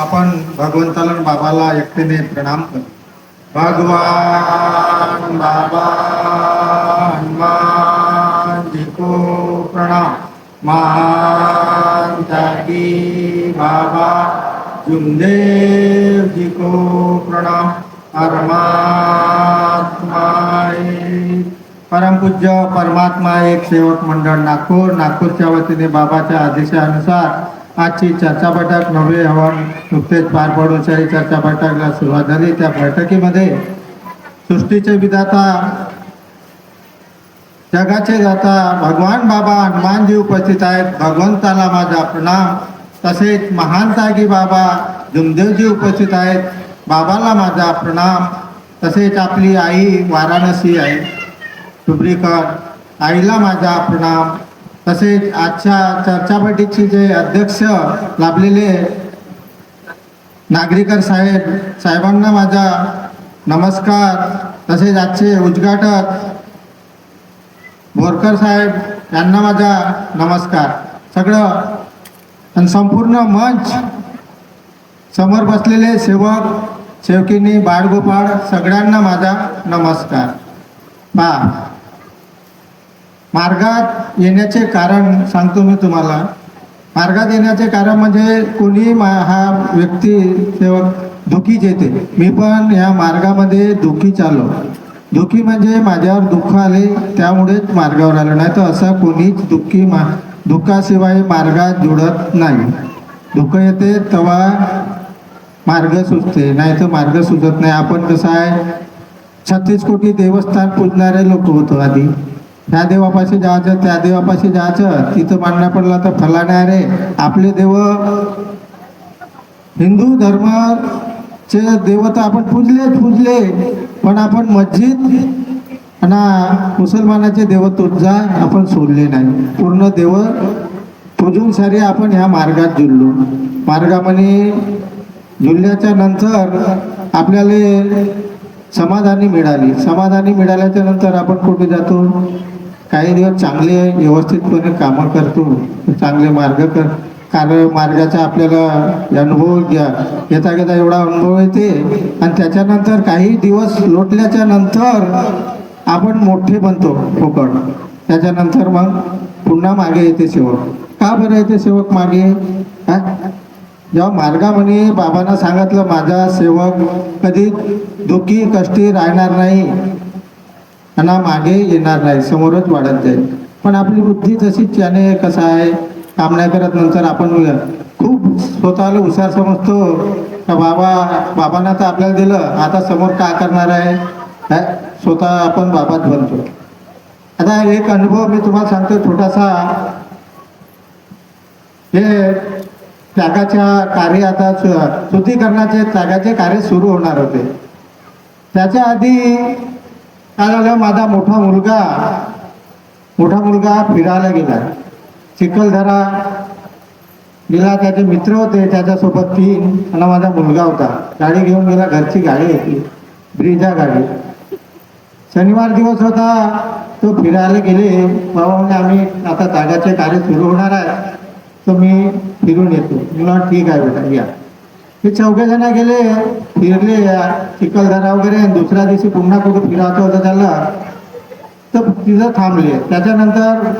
आपण भगवंताला बाबाला एकटीने प्रणाम करू. भगवान बाबा हनुमान जी को प्रणाम. महान त्यागी बाबा जुमदेव जी को प्रणाम. परमात्मा परमपूज्य परमात्मा एक सेवक मंडळ नागपूर. नागपूरच्या वतीने बाबाच्या आदेशानुसार आजची चर्चा बैठक नवे हवान नुकतेच पार पडून चर्चा बैठकला सुरुवात झाली. त्या बैठकीमध्ये सृष्टीचे विधाता जगाचे दाता भगवान बाबा हनुमानजी उपस्थित आहेत. भगवंताला माझा प्रणाम. तसेच महान तागी बाबा जुमदेवजी उपस्थित आहेत. बाबाला माझा प्रणाम. तसेच आपली आई वाराणसी आहे. सुब्रीकर आईला माझा प्रणाम. तसेच आजच्या चर्चा बैठकीचे जे अध्यक्ष लाभलेले नागरिकर साहेब साहेबांना माझा नमस्कार. तसेच आजचे उद्घाटक बोरकर साहेब यांना माझा नमस्कार. सगळं आणि संपूर्ण मंच समोर बसलेले सेवक सेवकिनी बाळगोपाळ सगळ्यांना माझा नमस्कार. बा मार्गात येण्याचे कारण सांगतो मी तुम्हाला. मार्गात येण्याचे कारण म्हणजे कोणी मा हा व्यक्ती सेवक दुःखीच येते मी पण या मार्गामध्ये दुःखी चालो दुःखी म्हणजे माझ्यावर दुःख आले त्यामुळेच मार्गावर आलो. नाही तर असं कोणीच दुःखी मा दुःखाशिवाय मार्गात जुडत नाही. दुःख येते तेव्हा मार्ग सुचते नाही तर मार्ग सुचत नाही. आपण कसं आहे? छत्तीस कोटी देवस्थान पूजणारे लोक होतो आधी. ह्या देवापाशी जायचं त्या देवापाशी जायचं. तिथं मांडणं पडलं तर फलाणे रे. आपले देव हिंदू धर्माचे देव तर आपण पूजलेच पूजले. पण आपण मस्जिद आणि मुसलमानाचे देव तुझा आपण सोडले नाही. पूर्ण देव पूजून सारे आपण ह्या मार्गात जुळलो. मार्गामध्ये जुळल्याच्या नंतर आपल्याला समाधानी मिळाली. समाधानी मिळाल्याच्या नंतर आपण कुठे जातो? काही दिवस चांगले व्यवस्थितपणे कामं करतो चांगले मार्ग कर. कारण मार्गाचा आपल्याला अनुभव घ्या. येता घेता एवढा अनुभव येते. आणि त्याच्यानंतर काही दिवस लोटल्याच्या नंतर आपण मोठे बनतो फुकट. त्याच्यानंतर मग पुन्हा मागे येते सेवक का बरं येते सेवक मागे? हा? जेव्हा मार्गामध्ये बाबांना सांगितलं माझा सेवक कधी दुःखी कष्टी राहणार नाही. आणि मागे येणार नाही समोरच वाढत जाईल. पण आपली बुद्धी तशीच त्याने कसं आहे काम नाही करत नंतर आपण खूप स्वतःला हुशार समजतो. का बाबा बाबांना तर आपल्याला दिलं आता समोर काय करणार आहे? स्वतः आपण बाबाच बनतो. आता एक अनुभव मी तुम्हाला सांगतो छोटासा. हे त्यागाच्या कार्य आता शुद्धीकरणाचे त्यागाचे कार्य सुरू होणार होते. त्याच्या आधी काय झालं माझा मोठा मुलगा मोठा मुलगा फिरायला गेला. चिखलदरा गेला त्याचे मित्र होते त्याच्यासोबत तीन आणि माझा मुलगा होता. गाडी घेऊन गेला घरची गाडी होती ब्रिजा गाडी. शनिवार दिवस होता तो फिरायला गेले. बाबा म्हणजे आम्ही आता जागाचे कार्य सुरू होणार आहे तर मी फिरून येतो. मला ठीक आहे बेटा या. हे चौघे जण गेले फिरले चिखलदरा वगैरे आणि दुसऱ्या दिवशी पुन्हा कुठे फिरायचं होतं त्याला. तर तिथं थांबले. त्याच्यानंतर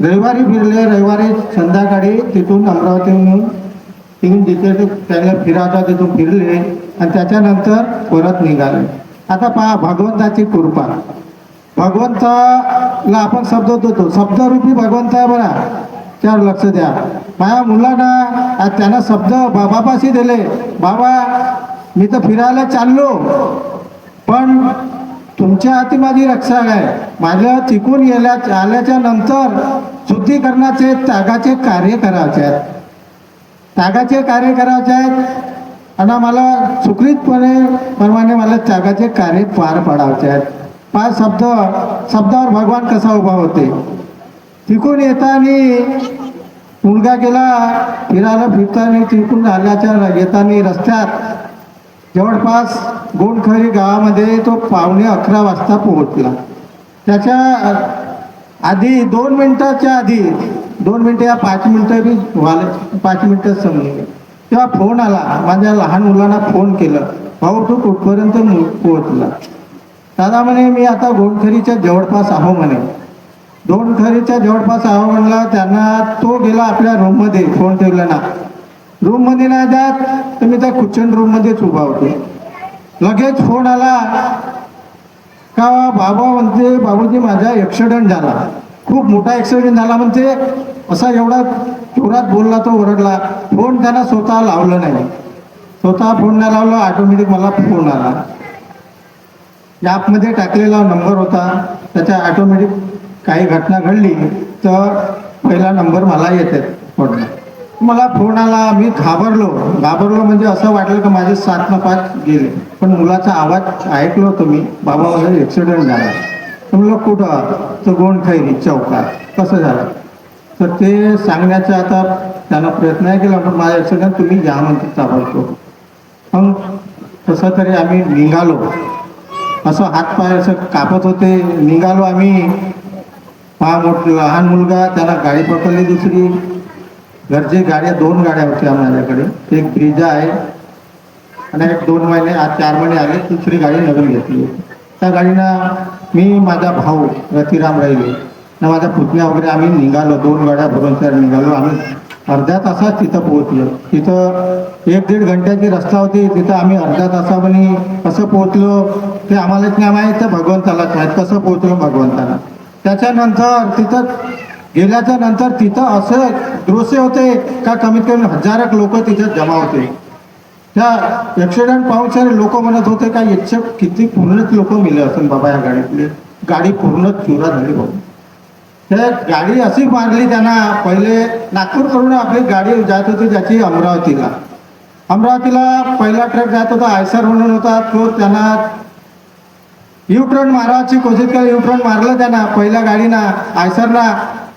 रविवारी फिरले. रविवारी संध्याकाळी तिथून अमरावतीहून तिथून जिथे ते त्याला फिरावता तिथून फिरले आणि त्याच्यानंतर परत निघाले. आता पहा भगवंताची कृपा. भगवंताला आपण शब्द देतो. शब्दरूपी भगवंत आहे बरा. त्यावर लक्ष द्या. माझ्या मुलांना आज शब्द बाबापाशी दिले. बाबा मी तर फिरायला चाललो पण तुमच्या हाती माझी रक्षा आहे. माझ्या चिकून गेल्या आल्याच्यानंतर शुद्धीकरणाचे त्यागाचे कार्य करायचे आहेत. त्यागाचे कार्य करायचे आहेत. आणि मला सुखरीतपणे प्रमाणे मला त्यागाचे कार्य पार पाडायचे आहेत. पाच शब्द शब्दावर भगवान कसा उभा होते? तिकून येताना मुलगा गेला फिरायला फिरताना तिकून आल्याच्या येताना रस्त्यात. जवळपास गोंडखरी गावामध्ये तो पावणे अकरा वाजता पोहोचला. त्याच्या आधी दोन मिनटाच्या आधी दोन मिनटं या पाच मिनटं बी व्हायला पाच मिनटं समजून तेव्हा फोन आला माझ्या लहान मुलांना फोन केलं. भाऊ तू कुठपर्यंत मु- पोहोचला? दादा म्हणे मी आता गोंडखरीच्या जवळपास आहो म्हणे. दोन दोनखरीच्या जवळपास आहो म्हणला त्यांना तो गेला आपल्या रूममध्ये फोन ठेवला ना. रूममध्ये नाही जात तर मी त्या किचन रूममध्येच उभा होतो. लगेच फोन आला. का बाबा म्हणते बाबूजी माझा ॲक्सिडेंट झाला. खूप मोठा ॲक्सिडेंट झाला म्हणते. असा एवढा जोरात बोलला तो ओरडला. फोन त्यांना स्वतः लावलं नाही. स्वतः फोन नाही लावला ऑटोमॅटिक मला फोन आला. ॲपमध्ये टाकलेला नंबर होता. त्याच्या ऑटोमॅटिक काही घटना घडली तर पहिला नंबर मला येते फोनला. मला फोन आला मी घाबरलो. घाबरलो म्हणजे असं वाटलं की माझे सात न पाच गेले. पण मुलाचा आवाज ऐकलो होतो मी. बाबा माझा ॲक्सिडेंट झाला. तर म्हणलं कुठं तर गोंड खैरी चौकात. कसं झालं? तर ते सांगण्याचा आता त्यानं प्रयत्न केला पण माझा ॲक्सिडेंट तुम्ही घ्या म्हणते ताबडतोब. मग तसं तरी आम्ही निघालो. असं हातपाय असं कापत होते. निघालो आम्ही. हा मोठ लहान मुलगा त्याला गाडी पकडली दुसरी. घरची गाड्या दोन गाड्या होत्या माझ्याकडे. एक ब्रिजा आहे आणि एक दोन महिने आज चार महिने आले दुसरी गाडी नवीन घेतली त्या गाडीनं मी माझा भाऊ रतिराम राहिले आणि माझा पुतण्या वगैरे आम्ही निघालो दोन गाड्या भरून चार निघालो. आम्ही अर्ध्या तासात तिथं पोहोचलो. तिथं एक दीड घंट्याची रस्ता होती. तिथं आम्ही अर्ध्या तासामध्ये कसं पोहोचलो ते आम्हालाच नाही माहीत. तर भगवंतालाच माहीत कसं पोहोचलो भगवंताला. त्याच्यानंतर तिथं गेल्याच्यानंतर तिथं असं दृश्य होते का कमीत कमी हजारक लोक तिथं जमा होते. त्या ॲक्सिडेंट पाहून सारे लोक म्हणत होते का याच्या किती पूर्णच लोक मिले असून बाबा या गाडीतले. गाडी पूर्ण चुरा झाली बाबा. त्या गाडी अशी मारली त्यांना पहिले नागपूरकडून आपली गाडी जात होती त्याची अमरावतीला. अमरावतीला पहिला ट्रक जात होता आयसर म्हणून होता तो त्यांना युट्रन मारायची कोशिश केली. युट्रन मारलं त्यांना. पहिल्या गाडीना आयसरला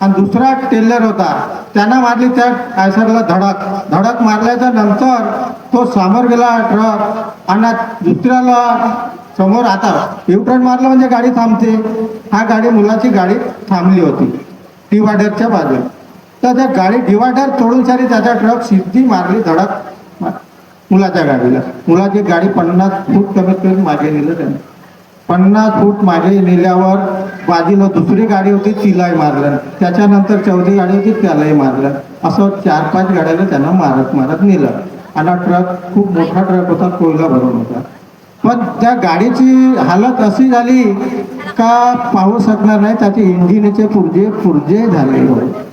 आणि दुसरा टेलर होता. त्यांना मारली त्या आयसरला धडक. धडक मारल्याच्या नंतर तो समोर गेला ट्रक आणि दुसऱ्याला समोर आता युट्रन मारलं म्हणजे गाडी थांबते. हा गाडी मुलाची गाडी थांबली होती. डिवायडरच्या बाजूला. तर त्या गाडी डिवायडर तोडून सारी त्याचा ट्रक सिद्धी मारली धडक मुलाच्या गाडीला. मुलाची गाडी पन्नास फूट कमीत कमी मागे नेलं त्याने. पन्नास फूट मागे नेल्यावर बाजूला दुसरी गाडी होती तिलाही मारलं. त्याच्यानंतर चौथी गाडी होती त्यालाही मारलं. असं चार पाच गाड्याला त्यांना मारत मारत नेलं. आणि ट्रक खूप मोठा ट्रक होता कोयला भरून होता. पण त्या गाडीची हालत अशी झाली का पाहू शकणार नाही त्याचे इंजिनचे पुर्जे पुर्जे झाले. होते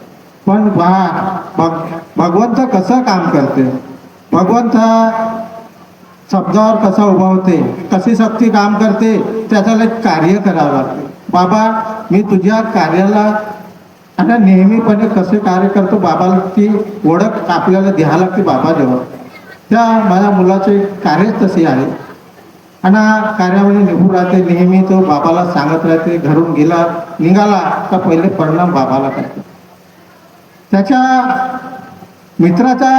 पण पहा भग भगवंत कसं काम करते? भगवंत शब्दावर कसा उभा होते कशी शक्ती काम करते त्याच्याला एक कार्य करावं. लागते बाबा मी तुझ्या कार्याला आता नेहमीपणे कसे कार्य करतो बाबाला ती ओळख आपल्याला द्यायला लागते बाबा जेव्हा. त्या माझ्या मुलाचे कार्यच तसे आहे. आणि कार्यामध्ये निघून राहते नेहमी तो बाबाला सांगत राहते घरून गेला निघाला तर पहिले परिणाम बाबाला करतो. त्याच्या मित्राचा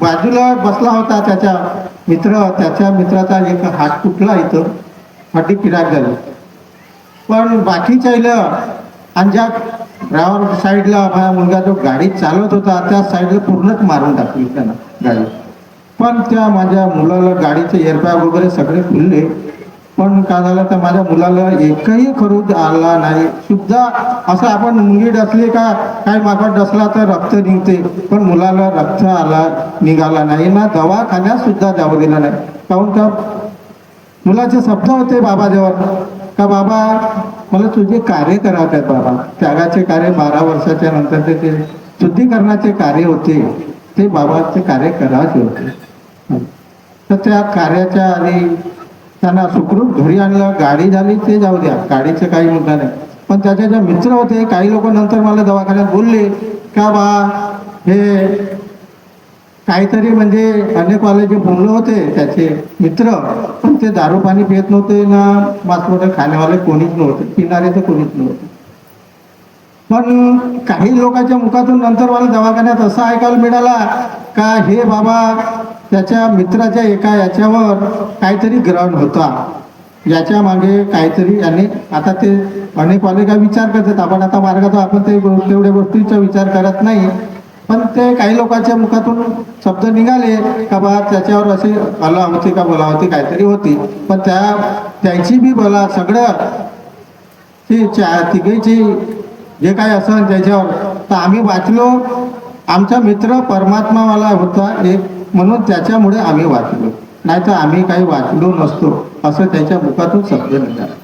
बाजूला बसला होता त्याच्या मित्र त्याच्या मित्राचा एक हात तुटला इथं. हड्डी पिराक झाली पण बाकीच्या इलं आणि ज्या ड्रायव्हर साईडला माझा मुलगा जो गाडी चालवत होता त्या साईडला पूर्णच मारून टाकली त्यानं गाडी. पण त्या माझ्या मुलाला गाडीचे एअरबॅग वगैरे सगळे खुलले. पण काय झालं तर माझ्या मुलाला एकही खरू आला नाही. सुद्धा असं आपण मुंगी डसली का काय माकड डसला तर रक्त निघते. पण मुलाला रक्त आला निघाला नाही. ना दवाखान्यात सुद्धा जाऊ दिला नाही. काहून का मुलाचे शब्द होते बाबाजवळ. का बाबा मला तुझे कार्य करावतात बाबा. त्यागाचे कार्य बारा वर्षाच्या नंतर ते ते शुद्धीकरणाचे कार्य होते ते बाबाचे कार्य करायचे होते. तर त्या कार्याच्या आधी त्यांना सुखरूप घरी आणलं गाडी झाली ते जाऊ द्या. गाडीचं काही मुद्दा नाही. पण त्याचे जे मित्र होते काही लोक नंतर मला दवाखान्यात बोलले का बा हे काहीतरी म्हणजे अनेक वाले जे बोलले होते त्याचे मित्र पण ते दारू पाणी पित नव्हते ना मासमोठे खाण्यावाले कोणीच नव्हते पिणारे तर कोणीच नव्हते. पण काही लोकांच्या मुखातून नंतर मला दवाखान्यात असं ऐकायला मिळाला का हे बाबा त्याच्या मित्राच्या एका याच्यावर काहीतरी ग्रहण होता. याच्या मागे काहीतरी आणि आता ते अनेक वाले विचार करतात. आपण आता मार्गात आपण ते तेवढ्या गोष्टीचा विचार करत नाही. पण ते काही लोकांच्या मुखातून शब्द निघाले का बा त्याच्यावर असे कला होती का बोला होती काहीतरी होती. पण त्या त्यांची बी बोला सगळं. ती चा तिघेची जे काय असं त्याच्यावर. तर आम्ही वाचलो. आमचा मित्र परमात्मावाला होता एक म्हणून त्याच्यामुळे आम्ही वाचलो. नाहीतर आम्ही काही वाचलो नसतो असं त्याच्या मुखातून शब्द निघाला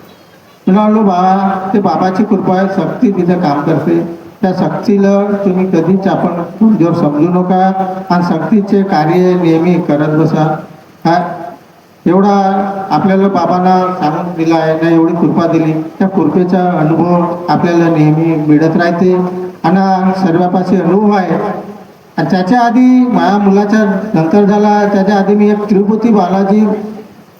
मी बाबा ते बाबाची कृपा आहे सक्ती तिथं काम करते. त्या सक्तीला तुम्ही कधीच आपण कमजोर समजू नका आणि सक्तीचे कार्य नेहमी करत बसा. हा एवढा आपल्याला बाबांना सांगून दिला आहे ना एवढी कृपा दिली. त्या कृपेचा अनुभव आपल्याला नेहमी मिळत राहते. आणि सर्वापाशी अनुभव आहे. आणि त्याच्या आधी माझ्या मुलाच्या नंतर झाला त्याच्या आधी मी एक तिरुपती बालाजी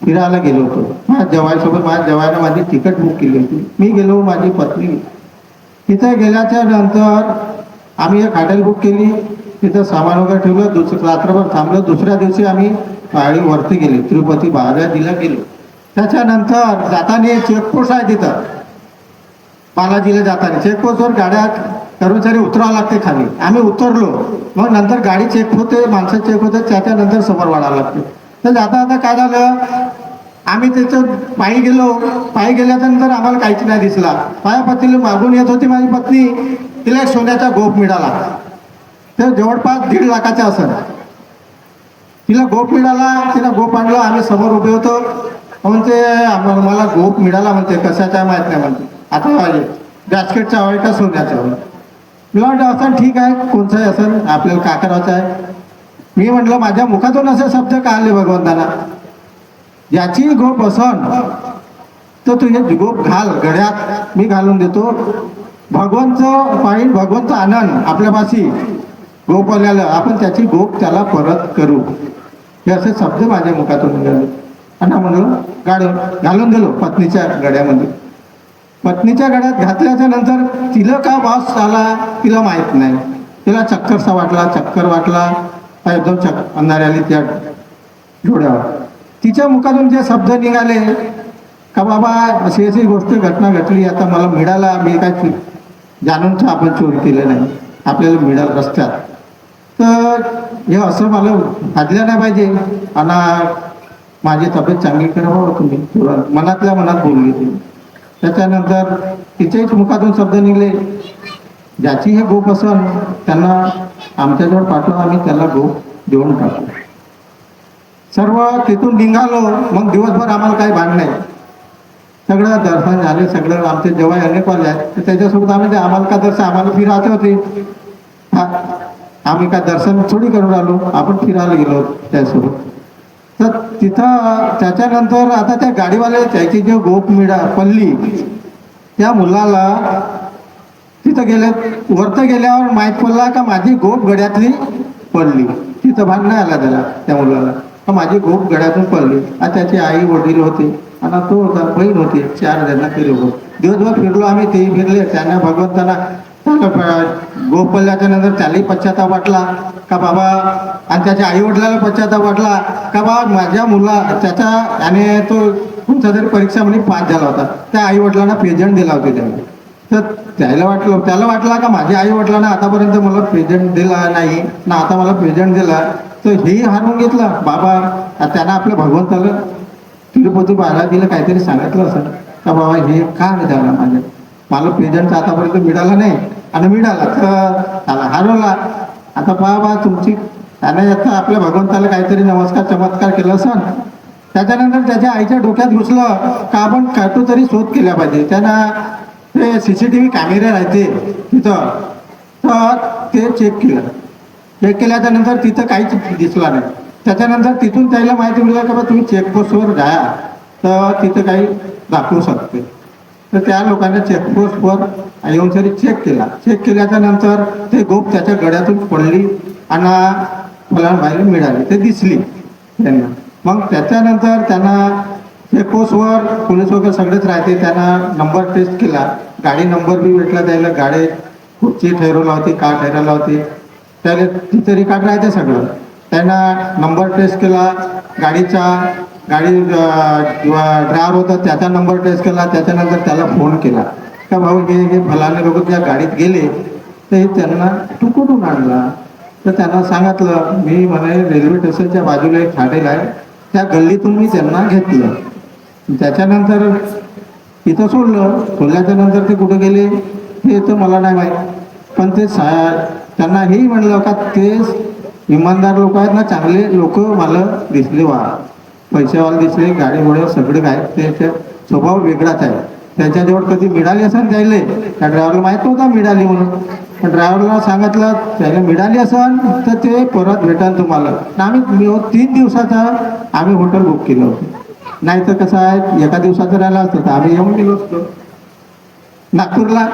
फिरायला गेलो होतो. माझ्या जवायसोबत माझ्या जवायनं माझी तिकट बुक केली होती. मी गेलो माझी पत्नी तिथे गेल्याच्यानंतर आम्ही एक हॉटेल बुक केली. तिथं सामान वगैरे ठेवलं. दुसरं रात्रभर थांबलो. दुसऱ्या दिवशी आम्ही गाडी वरती गेली. तिरुपती बालाजीला गेलो. त्याच्यानंतर जाताना चेकपोस्ट आहे तिथं. बालाजीला जाताना. चेकपोस्टवर गाड्या कर्मचारी उतरावं लागते खाली. आम्ही उतरलो. मग नंतर गाडी चेक होते माणसं चेक होते त्याच्यानंतर समोर वाढावं लागते. तर जाता आता काय झालं? आम्ही त्याचं पायी गेलो. पायी गेल्यानंतर आम्हाला काहीच नाही दिसला. माझ्या पत्नीला मागून येत होती माझी पत्नी. तिला एक सोन्याचा गोप मिळाला. तर जवळपास दीड लाखाचा असं. तिला गोप मिळाला. तिला गोप आणलं. आम्ही समोर उभे होतो. म्हणते आम्हाला मला गोप मिळाला म्हणते. कशाचा आहे माहीत नाही म्हणते. आता बॅस्केटचा हवाय का सोन्याचा. हवाय मी म्हटलं असं ठीक आहे. कोणताही असं आपल्याला का करायचं आहे? मी म्हटलं माझ्या मुखातून असे शब्द का आले भगवंताना ज्याची गोप असन तर तू हे गोप घाल गड्यात मी घालून देतो. भगवंत पाहिजे भगवंत आनंद आपल्यापाशी गोप आपण त्याची गोप त्याला परत करू. हे असे शब्द माझ्या मुखातून निघाले. आणि म्हणलो गाडून घालून दिलो पत्नीच्या गड्यामध्ये पत्नीच्या गड्यात घातल्याच्या नंतर तिला का वास आला तिला माहीत नाही. तिला चक्करसा वाटला चक्कर वाटला. एकदम चक अंधारी आली त्या डोळ्यावर. तिच्या मुखातून जे शब्द निघाले का बाबा अशी अशी गोष्ट घटना घडली आता मला मिळाला मी काय चु- जाणून आपण चोरी केलं नाही. आपल्याला मिळालं रस्त्यात. तर हे असं मला भाजलं नाही पाहिजे. आणि माझी तब्येत चांगली करावं तुम्ही? मनातल्या मनात बोलली तुम्ही. त्याच्यानंतर तिच्याच मुखातून शब्द निघले. ज्याची हे गोप असल त्यांना आमच्याजवळ पाठवा आम्ही त्याला गोप देऊन टाकू. सर्व तिथून निघालो मग दिवसभर आम्हाला काही भान नाही. सगळं दर्शन झाले सगळं आमचे जेव्हा अनेक वाले आहेत तर त्याच्यासोबत आम्ही ते आम्हाला का दर्शन आम्हाला फिरायचे होते? हा आम्ही काय दर्शन थोडी करून आलो? आपण फिरायला गेलो त्यासोबत. तर तिथं त्याच्यानंतर आता त्या गाडीवाले त्याची जे गोप मिळा पडली त्या मुलाला तिथं गेले वरतं गेल्यावर माहीत पडला का माझी गोप गड्यातली पडली. तिथं भान नाही आला त्याला त्या मुलाला. का माझी गोप गड्यातून पडली. आणि त्याचे आई वडील होते. आणि तो होता बहीण होती चार जण ते लोक दिवसभर फिरलो आम्ही तेही फिरले. त्यांना भगवंतांना त्याला गोप नंतर त्यालाही पश्चाताप वाटला. का बाबा आणि त्याच्या आई वडिलाला पश्चाताप वाटला. का बाबा माझ्या मुला त्याच्या आणि तो कोणत्या तरी परीक्षा परीक्षामध्ये पास झाला होता. त्या आई वडिलांना प्रेझेंट दिला होता त्यांनी. तर त्याला वाटलं त्याला वाटला का माझ्या आई वडिलांना आतापर्यंत मला प्रेझेंट दिला नाही ना आता मला प्रेझेंट दिला. तर हेही हारून घेतलं. बाबा आ त्यांना आपल्या भगवंताला तिरुपती बालाजीला काहीतरी सांगितलं असं. का बाबा हे का नाही झालं माझ्या? मला प्रेझेंट आतापर्यंत मिळाला नाही आणि मिळाला तर त्याला हरवला. आता पहा बा तुमची त्याने आता आपल्या भगवंताला काहीतरी नमस्कार चमत्कार केला असं त्याच्यानंतर त्याच्या आईच्या डोक्यात घुसलं का आपण काटो तरी शोध केला पाहिजे. त्यांना ते सी सी टी व्ही कॅमेरे राहते तिथं. तर ते चेक केलं. चेक केल्याच्यानंतर तिथं काहीच दिसला नाही. त्याच्यानंतर तिथून त्याला माहिती मिळालं का बा तुम्ही चेकपोस्टवर जाया तर तिथं काही दाखवू शकते. तर त्या लोकांनी चेकपोस्टवर येऊन तरी चेक केला. चेक केल्याच्यानंतर ते गोप त्याच्या गड्यातून पडली आणि मला बाहेर मिळाली. ते दिसली त्यांना. मग त्याच्यानंतर त्यांना चेकपोस्टवर पोलीस वगैरे सगळेच राहते. त्यांना नंबर टेस्ट केला. गाडी नंबर बी भेटला त्याला. गाडी कुठची ठरवला होती का ठरवला होती. त्याला तिथे रिकार्ड राहते सगळं. त्यांना नंबर टेस्ट केला. गाडीचा गाडी ड्रायव्हर होता त्याचा नंबर टेस्ट केला त्याच्यानंतर त्याला फोन केला. का भाऊ हे हे फलाने लोक त्या गाडीत गेले तर हे त्यांना तू कुठून आणला. तर त्यांना सांगितलं मी म्हणे रेल्वे स्टेशनच्या बाजूला एक हॉटेल आहे त्या गल्लीतून मी त्यांना घेतलं. त्याच्यानंतर इथं सोडलं सोडल्याच्या नंतर ते कुठे गेले हे तर मला नाही माहीत. पण ते सा त्यांना हेही म्हणलं का तेच इमानदार लोक आहेत ना चांगले लोक मला दिसले वा पैसेवाले दिसले गाडीमुळे सगळे काय त्याचा स्वभाव वेगळाच आहे. त्यांच्याजवळ कधी मिळाली असेल त्याले त्या ड्रायव्हरला माहीत नव्हता मिळाली म्हणून. पण ड्रायव्हरला सांगितलं त्याला मिळाली असेल तर ते परत भेटाल तुम्हाला. आम्ही हो, तीन दिवसाचा आम्ही हॉटेल बुक केलं होतं. नाही तर कसं आहे एका दिवसाचं राहिलं असतं तर आम्ही येऊन गेलो असतो. नागपूरला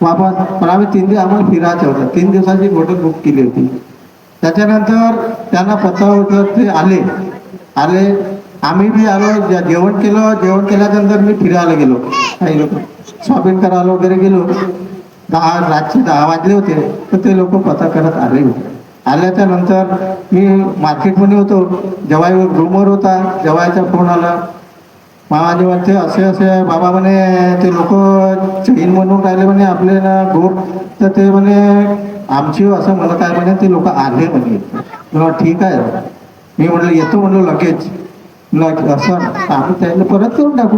वापस पण आम्ही तीन दिवस आम्हाला फिरायचं होतं. तीन दिवसाची हॉटेल बुक केली होती. त्याच्यानंतर त्यांना पत्ता होतं ते आले. आले आम्ही बी आलो जेवण केलं जेवण केल्यानंतर मी फिरायला गेलो. काही लोक शॉपिंग करायला वगैरे गेलो. दहा रातचे दहा वाजले होते तर ते लोक पता करत आले. होते आल्याच्यानंतर मी मार्केटमध्ये होतो. जेव्हा रूमवर होता जेव्हाचा फोन आला. माझे वाटते असे असे बाबा म्हणे ते लोक चैन म्हणून राहिले म्हणे आपले ना गोप तर ते म्हणे आमची असं म्हणत आहे म्हणे ते लोक आले म्हणे. ठीक आहे. मी म्हणलं येतो म्हणलो लगेच. असं तर आम्ही त्याला परत करून टाकू.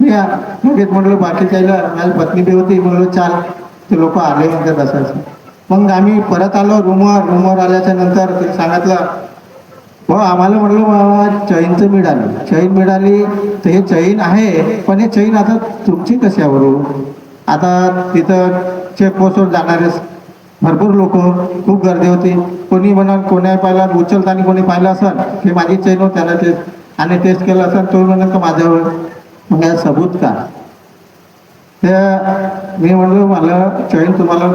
मी लगेच म्हणलं बाकी त्याला माझी पत्नी बी होती. म्हणलं चाल ते लोक आले म्हणतात असायचं मग आम्ही परत आलो रूमवर रूमवर आल्याच्यानंतर ते सांगितलं हो आम्हाला म्हणलं बाबा चैनचं मिळाली चैन मिळाली तर हे चैन आहे पण हे चैन आता तुमची कशावरून? आता तिथं चेकपोस्टवर जाणारे भरपूर लोक खूप गर्दी होती. कोणी म्हणा कोणी पाहिला उचलताना कोणी पाहिलं असेल हे माझी चैन हो त्याला ते आणि टेस्ट केलं असेल तो म्हणत का माझ्यावर मग या सबूत का? त्या मी म्हणलो मला चैन तुम्हाला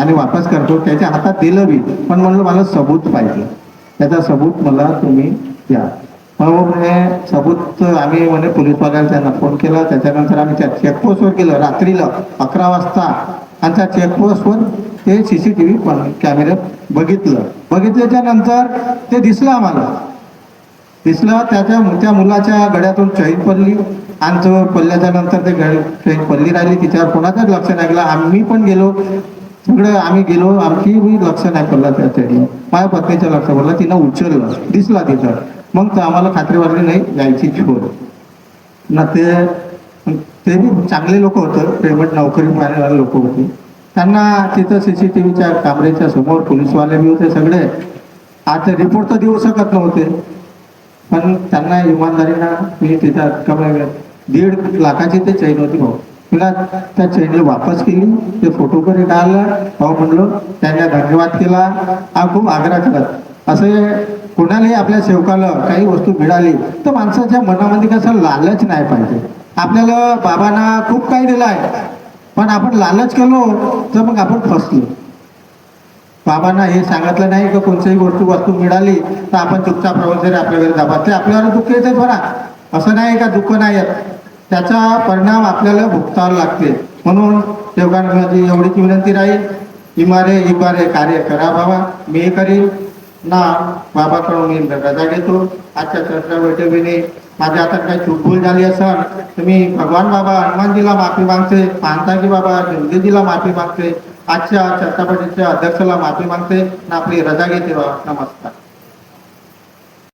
आणि वापस करतो त्याच्या हातात दिलं बी पण म्हणलं मला सबूत पाहिजे. त्याचा सबूत मला तुम्ही द्या. मग म्हणे सबूत आम्ही म्हणे पोलीसवाल्याला त्यांना फोन केला त्याच्यानंतर आम्ही त्या चेकपोस्टवर केलं रात्रीला अकरा वाजता. आणि त्या चेकपोस्टवर ते सी सी टी व्ही पण कॅमेऱ्यात बघितलं. बघितल्याच्या नंतर ते दिसलं आम्हाला. दिसलं त्याच्या त्या मुलाच्या गड्यातून चैन पडली. आणि तो पडल्याच्या नंतर ते गड चैन पडली राहिली तिच्यावर कोणाचंच लक्ष नाही गेलं आम्ही पण गेलो. सगळं आम्ही गेलो. आमचीही लक्ष नाही पडलं त्या चैनी माझ्या पत्नीचं लक्ष पडलं. तिनं उचललं. दिसला तिथं. मग तर आम्हाला खात्री वाटली नाही जायची छोड ना ते ते चांगले लोक होतं. पेमेंट नोकरी मिळालेले लोक होते. त्यांना तिथं सी सी टी व्हीच्या कॅमेऱ्याच्या समोर पोलीसवाले बी होते सगळे. आता रिपोर्ट तर देऊ शकत नव्हते. पण त्यांना इमानदारीनं मी तिथं कमी दीड लाखाची ते चैन होती भाऊ. तिला त्या चैनला वापस केली. ते फोटो वगैरे काढला भाऊ म्हणलो त्यांना धन्यवाद केला. हा खूप आग्रह करत. असे कोणालाही आपल्या सेवकाला काही वस्तू मिळाली तर माणसाच्या मनामध्ये कसं लालच नाही पाहिजे. आपल्याला बाबांना खूप काही दिलं आहे पण आपण लालच केलो तर मग आपण फसलो. बाबांना हे सांगितलं नाही की कोणतीही गोष्ट वस्तू मिळाली तर आपण चुपचाप राहून जरी आपल्या घरी जावा ते आपल्यावर दुःख येते बरा असं नाही का दुःख नाही येत? त्याचा परिणाम आपल्याला भुगतावा लागते. म्हणून देवगान एवढीच विनंती राहील इमारे इमारे कार्य करा बाबा मी करीन. ना बाबाकडून मी रजा घेतो. आजच्या चर्चा बैठकीने माझ्या हातात काही चूकभूल झाली असेल तर मी भगवान बाबा हनुमानजीला माफी मागते पानताजी बाबा हिंदीजीला माफी मागते आजच्या चर्चापटीच्या अध्यक्षाला माफी मागते आणि आपली रजा घेते बाबा. नमस्कार.